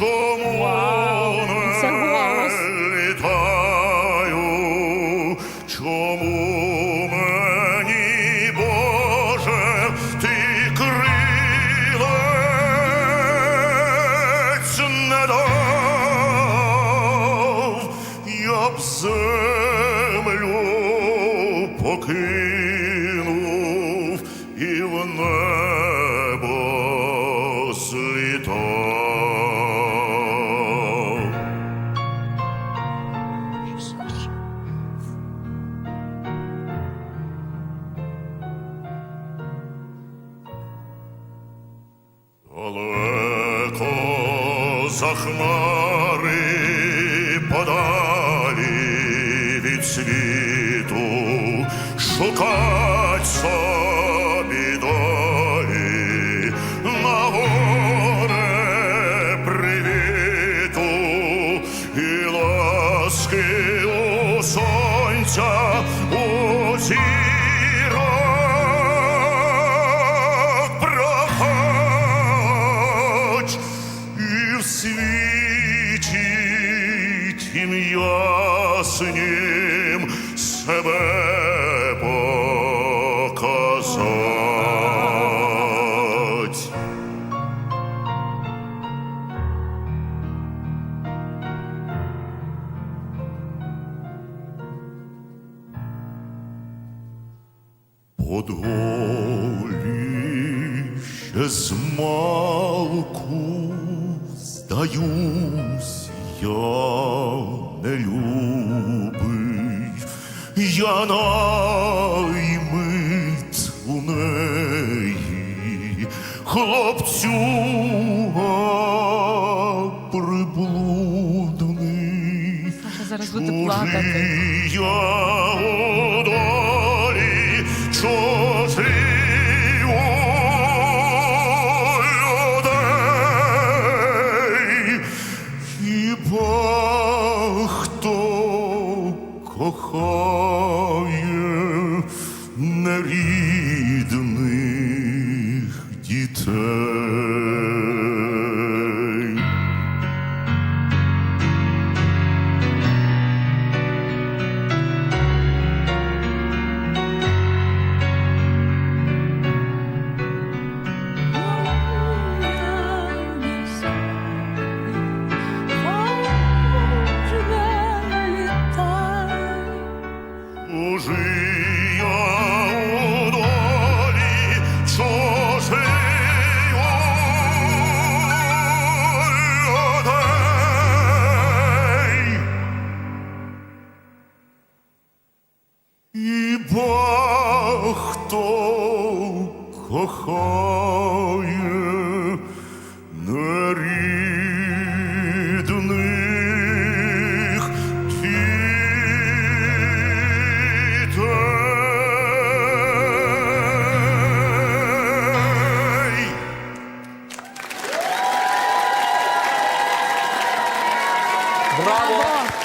чому не літаю, чому мені, Боже, ти крилець не дав, я б землю Далеко за хмари подалі від світу шукать собі тім яснім себе показать. Ще змалку здаюсь, я не любий, я наймит у неї хлопцю приблудний. Саша зараз буде плакати. Я хто кохає нерідних дітей? Хіба хто кохає нерідних дітей? Браво!